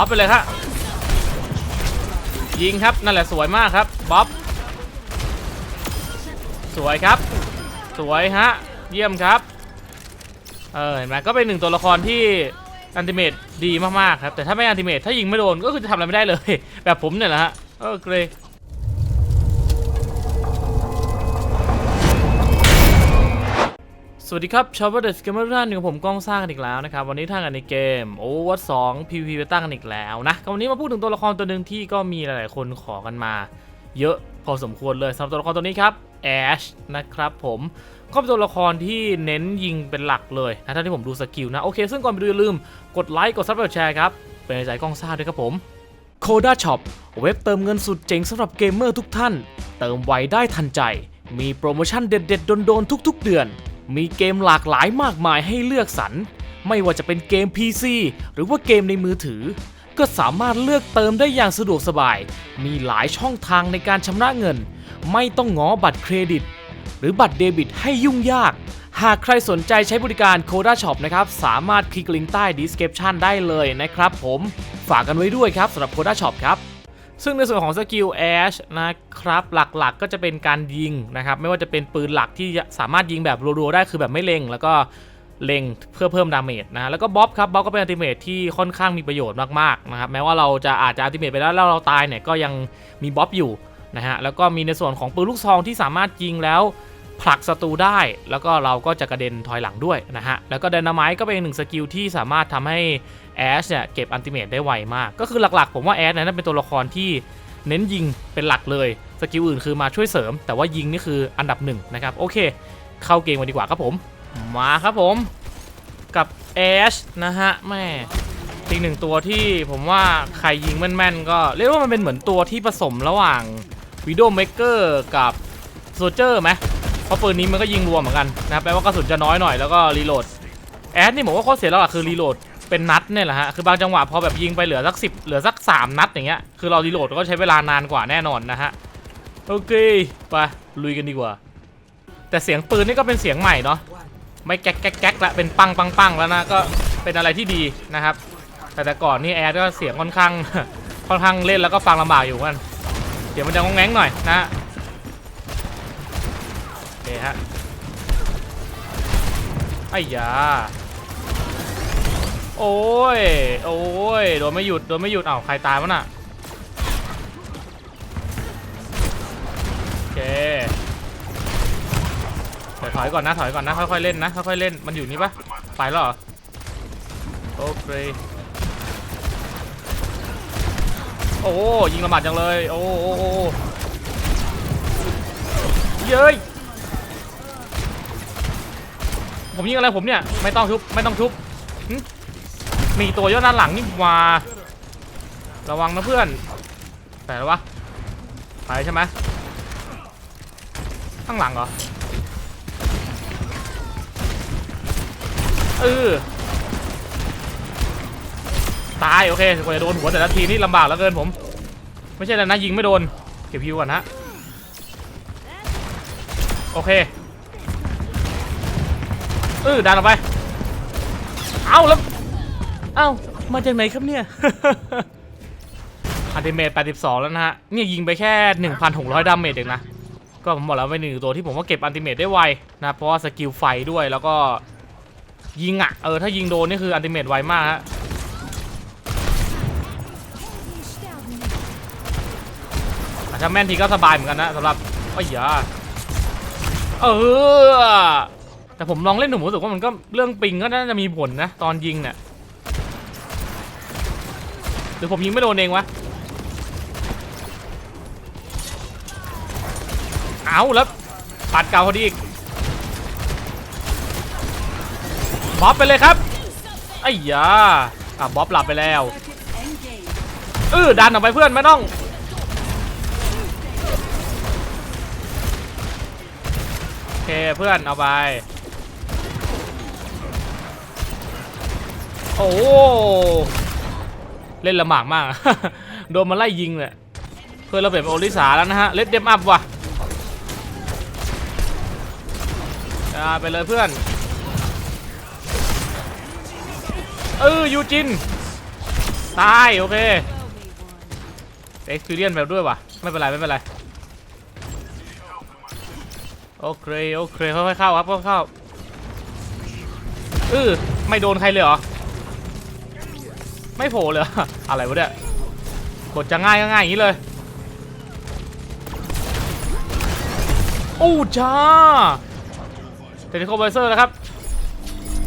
บ๊อบไปเลยครับยิงครับนั่นแหละสวยมากครับบ๊อบสวยครับ สวยฮะเยี่ยมครับเออเห็นไหมก็เป็นหนึ่งตัวละครที่อันติเมตดีมากๆครับแต่ถ้าไม่อันติเมตถ้ายิงไม่โดนก็คือจะทำอะไรไม่ได้เลย แบบผมเนี่ยแหละฮะเออเกร สวัสดีครับ ชาวเดสเกมเมอร์ท่านหนึ่งผมก้องสร้างกันอีกแล้วนะครับ วันนี้ท่างกันในเกม Overwatch 2 PvP ไปตั้งกันอีกแล้วนะก็วันนี้มาพูดถึงตัวละครตัวหนึ่งที่ก็มีหลายๆคนขอกันมา เยอะพอสมควรเลยสำหรับตัวละครตัวนี้ครับแอชนะครับผมก็เป็นตัวละครที่เน้นยิงเป็นหลักเลยนะถ้านที่ผมดูสกิลนะ โอเค ซึ่งก่อนไปดูอย่าลืมกดไลค์กดซับกดแชร์ครับเป็นใจก้องซ่างด้วยครับผม Coda Shop เว็บเติมเงินสุดเจ๋งสำหรับเกมเมอร์ทุกท่าน เติมไวได้ทันใจ มีโปรโมชั่นเด็ดๆโดนๆทุก ๆ เดือน มีเกมหลากหลายมากมายให้เลือกสรร ไม่ว่าจะเป็นเกม PC หรือว่าเกมในมือถือ ก็สามารถเลือกเติมได้อย่างสะดวกสบาย มีหลายช่องทางในการชำระเงิน ไม่ต้องง้อบัตรเครดิต หรือบัตรเดบิตให้ยุ่งยาก หากใครสนใจใช้บริการ Coda Shop นะครับ สามารถคลิกลิงก์ใต้ description ได้เลยนะครับผม ฝากกันไว้ด้วยครับสำหรับ Coda Shop ครับ ซึ่งในส่วนของสกิลแอชนะครับหลักๆก็จะเป็นการยิงนะครับ ไม่ว่าจะเป็นปืนหลักที่สามารถยิงแบบรัวๆได้คือแบบไม่เล็ง แล้วก็เล็งเพื่อเพิ่มดาเมจนะฮะแล้วก็บ๊อบครับบ๊อบก็เป็นอัลติเมทที่ค่อนข้างมีประโยชน์มากๆนะครับแม้ว่าเราจะอาจจะอัลติเมทไปแล้วแล้วเราตายเนี่ยก็ยังมีบ๊อบอยู่นะฮะแล้วก็มีในส่วนของปืนลูกซองที่สามารถยิงแล้ว ผลักศัตรูได้ แล้วก็เราก็จะกระเด็นถอยหลังด้วยนะฮะ แล้วก็ไดนาไมต์ก็เป็นหนึ่งสกิลที่สามารถทำให้แอชเนี่ยเก็บอันติเมตได้ไวมาก ก็คือหลักๆ ผมว่าแอชเนี่ยน่าเป็นตัวละครที่เน้นยิงเป็นหลักเลย สกิลอื่นคือมาช่วยเสริม แต่ว่ายิงนี่คืออันดับหนึ่งนะครับ โอเค เข้าเกมกันดีกว่าครับผม มาครับผม กับแอชนะฮะแม่อีกหนึ่งตัวที่ผมว่าใครยิงแม่นๆ ก็เรียกว่ามันเป็นเหมือนตัวที่ผสมระหว่างวิด o เมเกอร์กับโซเจอร์ไหม เพราะปืนนี้มันก็ยิงรวมเหมือนกันนะครับแปลว่ากระสุนจะน้อยหน่อยแล้วก็รีโหลดแอดนี่ผมว่าข้อเสียแล้วอะคือรีโหลดเป็นนัดเนี่ยแหละฮะคือบางจังหวะพอแบบยิงไปเหลือสักสิบเหลือสักสามนัดอย่างเงี้ยคือเรารีโหลดก็ใช้เวลานานกว่าแน่นอนนะฮะโอเคไปลุยกันดีกว่า แต่เสียงปืนนี่ก็เป็นเสียงใหม่เนาะไม่แก๊กแก๊กแก๊กละเป็นปังปังปังแล้วนะก็เป็นอะไรที่ดีนะครับ แต่แต่ก่อนนี่แอดก็เสียงค่อนข้างค่อนข้างเล่นแล้วก็ฟังลำบากอยู่กันเดี๋ยวมันจะงงแงงหน่อยนะ เคฮะไอ้ยา โอ้ย โอ้ย โดนไม่หยุด โดนไม่หยุดอ้าวใครตายวะน่ะ โอเคเดี๋ยวถอยก่อนนะ ถอยก่อนนะ ค่อยๆเล่นนะ ค่อยๆเล่น มันอยู่นี่ปะไปแล้วเหรอ โอเค โอ้ยิงระบาดจังเลย โอ้โอ้โอ้เย้ย ผมยิงอะไรผมเนี่ย ไม่ต้องทุบ ไม่ต้องทุบมีตัวย่อด้านหลังนี่ว่าระวังนะเพื่อนแต่แล้ววะไปใช่ไหมข้างหลังเหรอเออตายโอเคกว่าจะโดนหัวแต่ละทีนี่ลำบากเหลือเกินผม ไม่ใช่แล้วนะยิงไม่โดนเก็บฮิวก่อนนะโอเค เออดันออกไป เอาแล้ว เอ้ามาจากไหนครับเนี่ย อันติเมต82 แล้วนะฮะ เนี่ยยิงไปแค่ 1,600 ดาเมจเองนะ ก็ผมบอกแล้วเป็นหนึ่งตัวที่ผมว่าเก็บอันติเมตได้ไวนะ เพราะว่าสกิลไฟด้วยแล้วก็ยิงอะ เออ ถ้ายิงโดนนี่คืออันติเมตไวมากฮะถ้าแม่นทีก็สบายเหมือนกันนะสำหรับไอ้ยยาเออ แต่ผมลองเล่นหนูรู้สึกว่ามันก็เรื่องปิงก็น่าจะมีผลนะตอนยิงเนี่ยหรือผมยิงไม่โดนเองวะเอาแล้วปัดเก่าพอดีอีกบ๊อบไปเลยครับไอ้ยาอะบ๊อบหลับไปแล้วเออดันออกไปเพื่อนไม่ต้องโอเคเพื่อนเอาไป โอ้เล่นลำบากมาก โดนมาไล่ยิงเลยเพื่อนเราเป็นโอลิสาแล้วนะฮะเลดเดมอัพว่ะไปเลยเพื่อนเออยูจิน ตาย โอเคเอ็กซ์เพรียนแบบด้วยวะไม่เป็นไร ไม่เป็นไร โอเค โอเคค่อยๆเข้าครับค่อยๆเข้าเออไม่โดนใครเลยเหรอ ไม่โผล่เลย อะไรวะเนี่ยกดจะง่ายก็ง่ายอย่างนี้เลย โอ้จ้าเทคนิคไบเซอร์นะครับ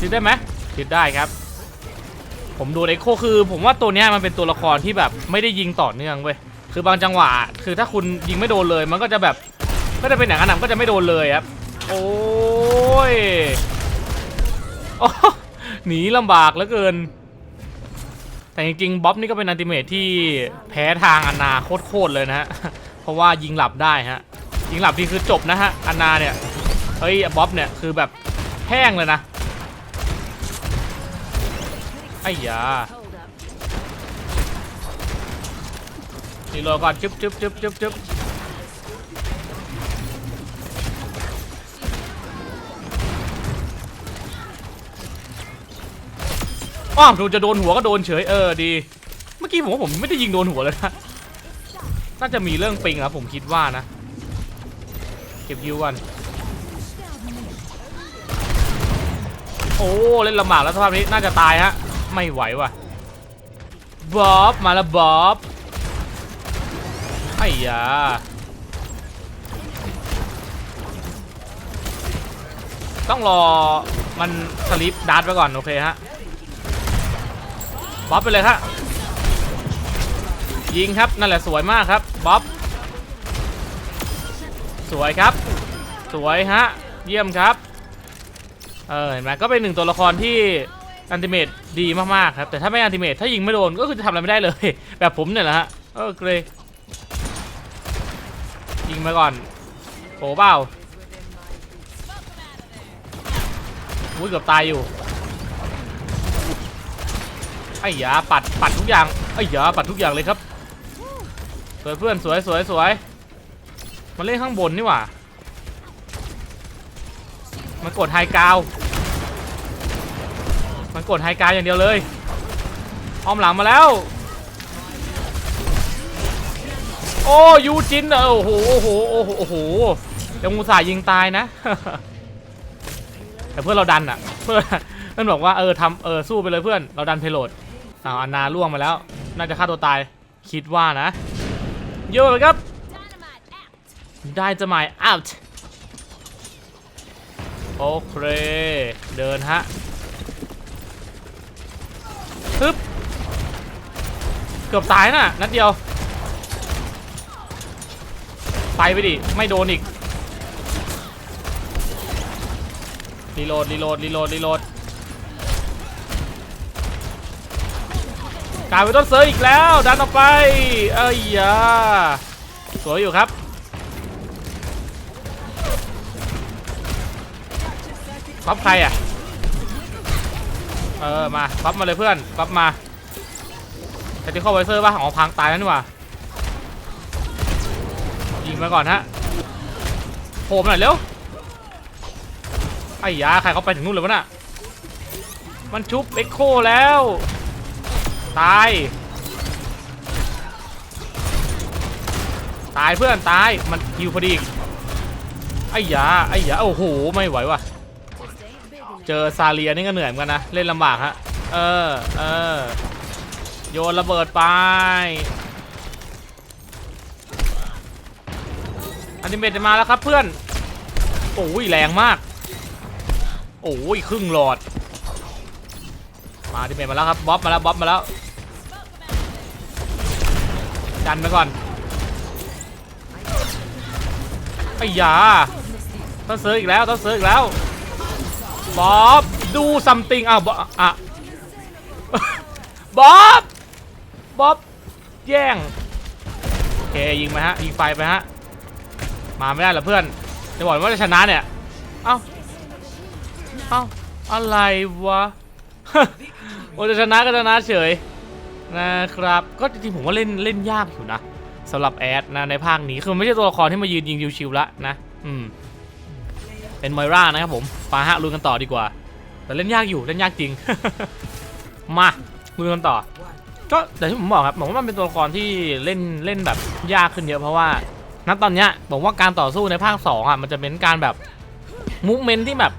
ติดได้ไหมติดได้ครับ ผมดูเอ็กโคคือ ผมว่าตัวเนี้ยมันเป็นตัวละครที่แบบไม่ได้ยิงต่อเนื่องเว้ย คือบางจังหวะ คือถ้าคุณยิงไม่โดนเลย มันก็จะแบบก็จะเป็นอย่างนั้นนะมันก็จะไม่โดนเลยครับ โอ้ยอหนีลำบากเหลือเกิน แต่จริงๆบ๊อบนี่ก็เป็นอันติเมทที่แพ้ทางอนาโคตรๆเลยนะฮะ เพราะว่ายิงหลับได้ฮะ ยิงหลับที่คือจบนะฮะอนาเนี่ย เฮ้ยบ๊อบเนี่ยคือแบบแห้งเลยนะ ไอ้ยาดีโลก่อนจึ๊บจึ๊บจึ๊บจึ๊บจึ๊บ อ้าวดูจะโดนหัวก็โดนเฉยเออดี เมื่อกี้ผมว่าผมไม่ได้ยิงโดนหัวเลยนะน่าจะมีเรื่องปิงครับผมคิดว่านะ เก็บยิวก่อนโอ้ เล่นลำบากแล้วสภาพนี้น่าจะตายฮะ ไม่ไหวว่ะบ๊อบมาแล้วบ๊อบไอ้ยาต้องรอมันสลิปดาร์ทไปก่อน โอเคฮะ บ๊อบไปเลยฮะยิงครับนั่นแหละสวยมากครับบ๊อบสวยครับ สวยฮะเยี่ยมครับเออเห็นไหมก็เป็นหนึ่งตัวละครที่อันติเมตดีมากๆครับแต่ถ้าไม่อันติเมตถ้ายิงไม่โดนก็คือจะทำอะไรไม่ได้เลย แบบผมเนี่ยแหละฮะเออเกรย์ยิงมาก่อนโผเปล่าอุ้ยเกือบตายอยู่ ไอ้ยาปัดปัดทุกอย่างไอ้ยาปัดทุกอย่างเลยครับสวยเพื่อนสวยสวยสวยมาเล่นข้างบนนี่หว่ามันกดไฮกาว มันกดไฮกาวอย่างเดียวเลยอ้อมหลังมาแล้ว โอ้ยูจินเออโอ้โหโอ้โหโอ้โหโอ้โหยังมูสายิงตายนะ แต่เพื่อนเราดันอะเพื่อนมันบอกว่าเออทำเออสู้ไปเลยเพื่อน เราดันเพโลด อ้าวอันนาล่วงมาแล้ว น่าจะฆ่าตัวตาย คิดว่านะโยนไปครับ ได้จะหมาย out โอเค เดินฮะฮึบเกือบตายน่ะ นัดเดียว ไปไปดิ ไม่โดนอีก รีโหลด รีโหลด รีโหลด รีโหลด กลายเป็นต้นเซอร์อีกแล้วดันออกไปเอ้ยยาสวยอยู่ครับก๊อปใครอะเออมาก๊อปมาเลยเพื่อนก๊อปมาแต่ที่เข้าไวเซอร์ป่ะอ๋อพังตายแล้วนี่หว่ายิงมาก่อนฮะโผล่มาหน่อยเร็วไอ้ยาใครเขาไปถึงนู่นเลยวะน่ะมันชุบเอ็กโคแล้ว ตาย ตายเพื่อนตาย มันคิวพอดีไอ้ยาไอ้ยาโอ้โห ไม่ไหวว่ะ เจอซาเลียนี่ก็เหนื่อยเหมือนกันนะ เล่นลำบากฮะ เออ เออ โยนระเบิดไป อันิเมตจะมาแล้วครับเพื่อน โอ้ยแรงมาก โอ้ยครึ่งหลอด มาอนิเมตมาแล้วครับบ๊อบมาแล้วบ๊อบมาแล้วดันไปก่อนไอ้ยาต้องซื้ออีกแล้วต้องซื้ออีกแล้วบ๊อบดูซัมติงอ้าวบ๊อบอะบ๊อบบ๊อบแย่งโอเคยิงไปฮะยิงไฟไปฮะมาไม่ได้เหรอเพื่อนจะบอกว่าจะชนะเนี่ยเอ้าเอ้าอะไรวะ โอ้จะชนะก็ชนะเฉยนะครับ ก็จริงๆผมว่าเล่นเล่นยากอยู่นะสำหรับแอดนะในภาคนี้คือไม่ใช่ตัวละครที่มายืนยิงชิวๆละนะอืมเป็นมอยร่านะครับผมปาฮะลุยกันต่อดีกว่า แต่เล่นยากอยู่เล่นยากจริง มาลุยกันต่อ ก็แต่ที่ผมบอกครับผมว่ามันเป็นตัวละครที่เล่นเล่นแบบยากขึ้นเยอะเพราะว่าณตอนเนี้ยผมว่าการต่อสู้ในภาค2อะมันจะเป็นการแบบมูเมนต์ที่แบบ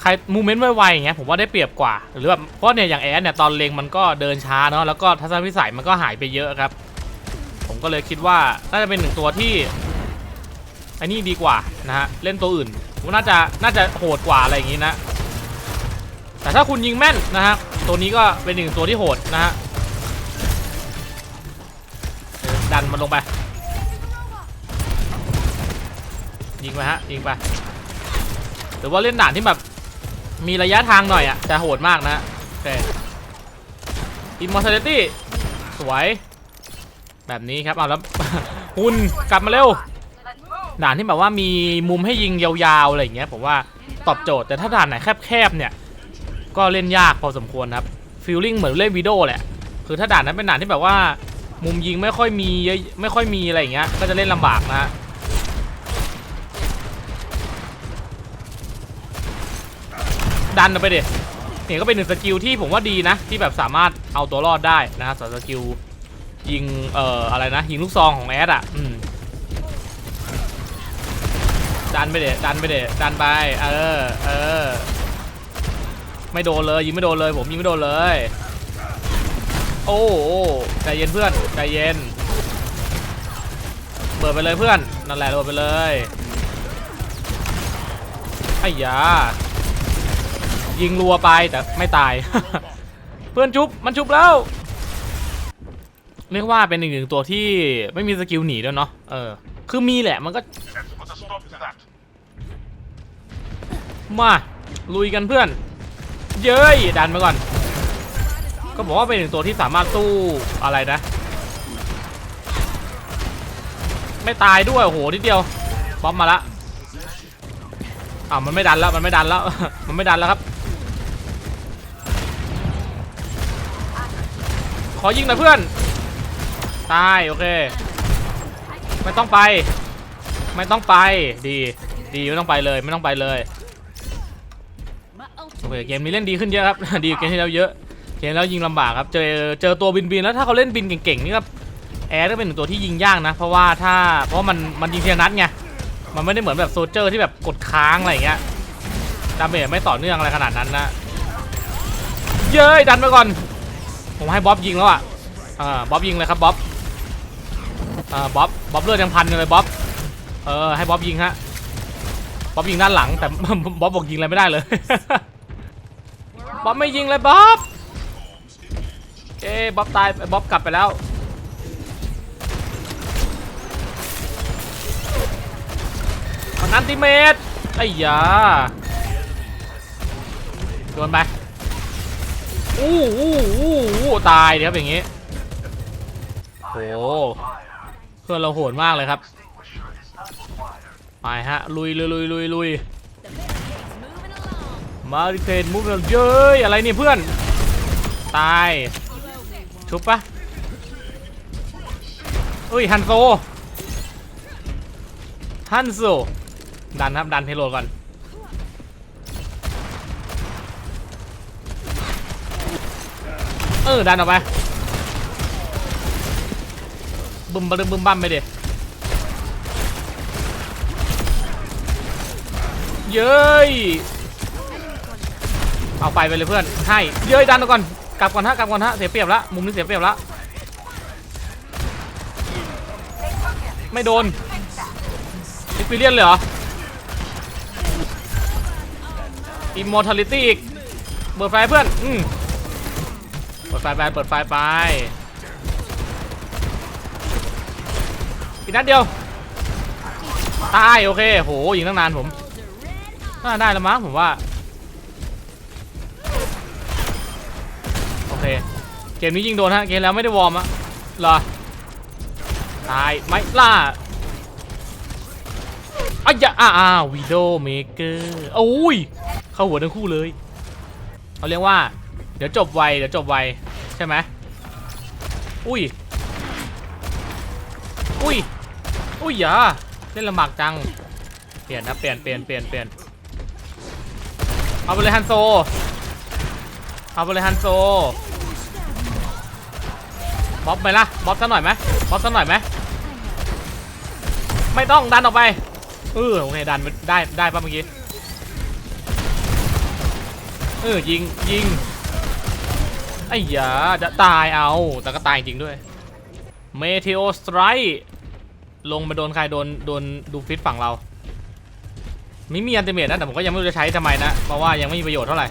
ใครมูเมนต์ไวๆอย่างเงี้ยผมว่าได้เปรียบกว่า หรือแบบเพราะเนี่ยอย่างแอดเนี่ยตอนเลงมันก็เดินช้าเนาะแล้วก็ทัศนวิสัยมันก็หายไปเยอะครับ ผมก็เลยคิดว่าน่าจะเป็นหนึ่งตัวที่ไอ้นี่ดีกว่านะฮะเล่นตัวอื่นผมน่าจะน่าจะโหดกว่าอะไรอย่างงี้นะ แต่ถ้าคุณยิงแม่นนะฮะตัวนี้ก็เป็นหนึ่งตัวที่โหดนะฮะดันมันลงไป ยิงไปฮะยิงไปหรือว่าเล่นด่านที่แบบ มีระยะทางหน่อยอะจะโหดมากนะโอเค Immortality สวย แบบนี้ครับเอาแล้วหุ่นกลับมาเร็วด่านที่แบบว่ามีมุมให้ยิงยาวๆอะไรอย่างเงี้ยผมว่าตอบโจทย์แต่ถ้าด่านไหนแคบๆเนี่ย ก็เล่นยากพอสมควรครับฟีลลิ่งเหมือนเล่นวิดีโอแหละคือถ้าด่านนั้นเป็นด่านที่แบบว่า มุมยิงไม่ค่อยมีเยอะไม่ค่อยมีอะไรอย่างเงี้ยก็จะเล่นลำบากนะฮะ ดันเอาไปเด็เนี่ยก็เป็นหนึ่งสกิลที่ผมว่าดีนะ ที่แบบสามารถเอาตัวรอดได้นะฮะสำหรับสกิลยิงเอ่ออะไรนะยิงลูกซองของแอดอะอืมดันไปเด็ดันไปเด็ดันไปเออเออไม่โดนเลยยิงไม่โดนเลย ผมยิงไม่โดนเลยโอ้โอ้ใจเย็นเพื่อนใจเย็น เปิดไปเลยเพื่อนนั่นแหละเปิดไปเลยไอ้ยา ยิงรัวไปแต่ไม่ตาย เพื่อนชุบมันชุบแล้วเรียกว่าเป็นอีกหนึ่งตัวที่ไม่มีสกิลหนีด้วยเนาะเออ คือมีแหละมันก็ มาลุยกันเพื่อน เย้ยดันมาก่อน ก็บอกว่าเป็นหนึ่งตัวที่สามารถสู้อะไรนะ ไม่ตายด้วยโอ้โหนิดเดียวป๊อปมาละอ้ามันไม่ดันแล้วมันไม่ดันแล้ว มันไม่ดันแล้วครับ ขอยิงหน่อยเพื่อน ตาย โอเค ไม่ต้องไป ไม่ต้องไป ดี ดีไม่ต้องไปเลย ไม่ต้องไปเลย โอเคเกมนี้เล่นดีขึ้นเยอะครับ ดีเกมที่แล้วเยอะ เกมแล้วยิงลำบากครับ เจอเจอตัวบินบินแล้วถ้าเขาเล่นบินเก่งๆนี่ครับแอร์ก็เป็นหนึ่งตัวที่ยิงยากนะ เพราะว่าถ้าเพราะมันมันยิงเทียนัดไง มันไม่ได้เหมือนแบบโซเจอร์ที่แบบกดค้างอะไรอย่างเงี้ยดาเมจไม่ต่อเนื่องอะไรขนาดนั้นนะ เย้ยดันไปก่อน ผมให้บ๊อบยิงแล้วอะอ่าบ๊อบยิงเลยครับบ๊อบอ่าบ๊อบบ๊อบเลือดยังพันอยู่เลยบ๊อบเออให้บ๊อบยิงฮะบ๊อบยิงด้านหลังแต่บ๊อบบอกยิงอะไรไม่ได้เลยบ๊อบไม่ยิงเลยบ๊อบเอ้บ๊อบตายบ๊อบกลับไปแล้วอานันติเมตไอ้ยาโดนไป อู้อู้อู้อู้ตายเดี๋ยวครับอย่างงี้โอ้เพื่อนเราโหดมากเลยครับ ไปฮะ ลุยลุยลุยลุยลุยมาริเคนมุกเย้ยอะไรนี่เพื่อน ตาย ชุบปะอุ้ยฮันโซฮันโซดันครับ ดันให้โหลดก่อน ออดันออกไปบึมบึมบึมบั้มไปดิเย้ยเอาไปไปเลยเพื่อนให้เย้ยดันก่อนกลับก่อนฮะกลับก่อนฮะเสียเปรียบละมุมนี้เสียเปรียบละไม่โดนอิสปิเลียนเลยเหรออิมมอร์ทัลิตี้อีกเปิดไฟเพื่อนอืม ไฟไปเปิดไฟไปอีกนัดเดียวตายโอเคโหยิงตั้งนานผมน่าได้แล้วมั้งผมว่าโอเคเกมนี้ยิงโดนฮะเกมแล้วไม่ได้วอร์มอะเหรอตายไหมล่าอ้ยะอ้าอ้าววีโดเมเกอร์โอ้ยเข้าหัวทั้งคู่เลยเขาเรียกว่า เดี๋ยวจบไวเดี๋ยวจบไว ใช่ไหมอุ้ย อุ้ย อุ้ยอย่าเล่นลำบากจัง เปลี่ยนนะเปลี่ยนเปลี่ยนเปลี่ยนเปลี่ยนเอาไปเลยฮันโซ เอาไปเลยฮันโซ บ๊อบไปละบ๊อบสักหน่อยไหมบ๊อบสักหน่อยไหมไม่ต้องดันออกไป เออโอเคดันได้ได้ป่ะเมื่อกี้ เออยิงยิง อ้ยาจะตายเอา แต่ก็ตายจริงด้วย เมเทโอสไตร์ลงมาโดนใครโดนโดนดูฟิตฝั่งเรา ไม่มีอันติเมตนะ แต่ผมก็ยังไม่รู้จะใช้ทำไมนะ เพราะว่ายังไม่มีประโยชน์เท่าไหร่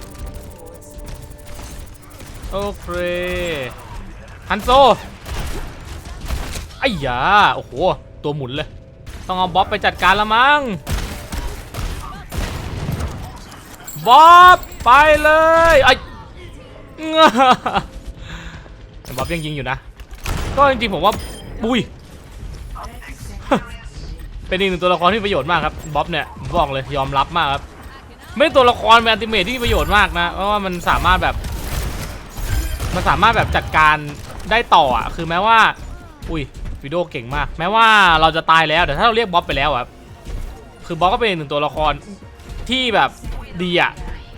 โอเคฮันโซไอ้ยาโอ้โห ตัวหมุนเลย ต้องเอาบ๊อบไปจัดการละมั้งบ๊อบไปเลยไอ้ บ๊อบยังยิงอยู่นะ ก็จริงๆผมว่าบุยเป็นอีกหนึ่งตัวละครที่ประโยชน์มากครับบ๊อบเนี่ยบอกเลยยอมรับมากครับไม่ตัวละครเป็นอันติเมทที่มีประโยชน์มากนะเพราะว่ามันสามารถแบบมันสามารถแบบจัดการได้ต่ออะคือแม้ว่า อุ้ยวิดีโอเก่งมาก แม้ว่าเราจะตายแล้วแต่ถ้าเราเรียกบ๊อบไปแล้วอะคือบ๊อบก็เป็นอีกหนึ่งตัวละครที่แบบดีอะ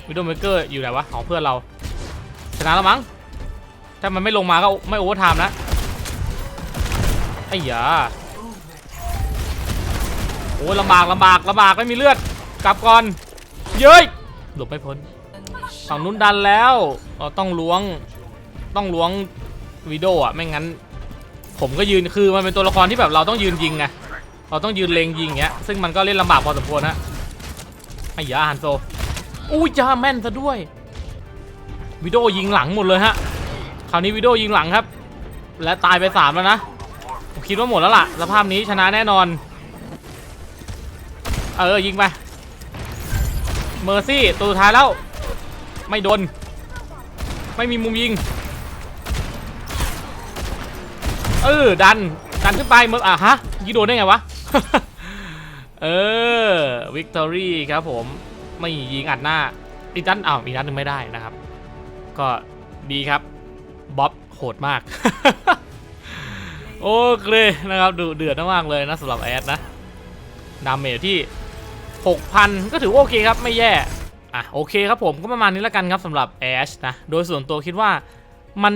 วิดีโอเมเกอร์อยู่ไหนวะของเพื่อนเรา ชนะแล้วมั้ง ถ้ามันไม่ลงมาก็ไม่โอเวอร์ไทม์นะไอ้ยาโอ้ยลำบากลำบากลำบากไม่มีเลือด กลับก่อน เย้ย หลบไม่พ้น ฝั่งนู้นดันแล้วเราต้องล้วง ต้องล้วงวิดีโออะ ไม่งั้น ผมก็ยืน คือมันเป็นตัวละครที่แบบเราต้องยืนยิงไง เราต้องยืนเลงยิงอย่างเงี้ย ซึ่งมันก็เล่นลำบากพอสมควรนะไอ้ยาฮันโซ อุ้ยจ้าแม่นซะด้วย วิดโอยิงหลังหมดเลยฮะ คราวนี้วิดโอยิงหลังครับ และตายไปสามแล้วนะผมคิดว่าหมดแล้วล่ะสภาพนี้ชนะแน่นอน เออ ยิงไป เมอร์ซี่ตัวสุดท้ายแล้ว ไม่โดน ไม่มีมุมยิง เออ ดัน ดันขึ้นไปเมอร์อะฮะยิงโดนได้ไงวะ เออ วิกตอรี่ครับผม ไม่ยิงอัดหน้าอีกนัดอ้าวอีกนัดหนึ่งไม่ได้นะครับ ก็ดีครับบ๊อบโหดมาก โอเคนะครับดูเดือดมากเลยนะสำหรับแอดนะดาเมจที่ 6,000 ก็ถือว่าโอเคครับไม่แย่อะโอเคครับผมก็ประมาณนี้แล้วกันครับสำหรับแอชนะโดยส่วนตัวคิดว่ามัน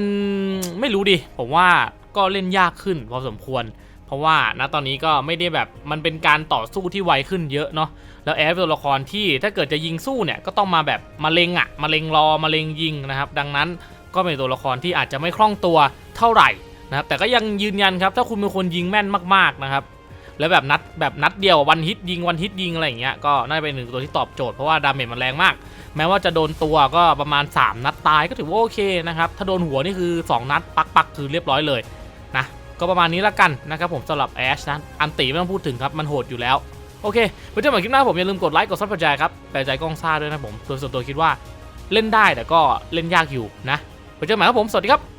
ไม่รู้ดิ ผมว่าก็เล่นยากขึ้นพอสมควร เพราะว่าณตอนนี้ก็ไม่ได้แบบมันเป็นการต่อสู้ที่ไวขึ้นเยอะเนาะแล้วแอดเป็นตัวละครที่ถ้าเกิดจะยิงสู้เนี่ยก็ต้องมาแบบมาเลงอะมาเลงรอมาเลงยิงนะครับ ดังนั้นก็เป็นตัวละครที่อาจจะไม่คล่องตัวเท่าไหร่นะครับแต่ก็ยังยืนยันครับถ้าคุณเป็นคนยิงแม่นมากๆนะครับแล้วแบบนัดแบบนัดเดียววันฮิตยิงวันฮิตยิงอะไรอย่างเงี้ยก็น่าจะเป็นหนึ่งตัวที่ตอบโจทย์เพราะว่าดาเมจมันแรงมาก แม้ว่าจะโดนตัวก็ประมาณ 3 นัดตายก็ถือว่าโอเคนะครับถ้าโดนหัวนี่คือ 2 นัดปักปักคือเรียบร้อยเลยนะ ก็ประมาณนี้ละกันนะครับผมสำหรับแอชนะอันตีไม่ต้องพูดถึงครับมันโหดอยู่แล้วโอเคไว้เจอกันใหมคลิปหน้าผมอย่าลืมกดไลค์กดซับสไครต์ครับแปลใจกล้องซ่าด้วยนะผมส่วนตัวคิดว่าเล่นได้แต่ก็เล่นยากอยู่นะไว้เจอกันใหม่ครับผมสวัสดีครับ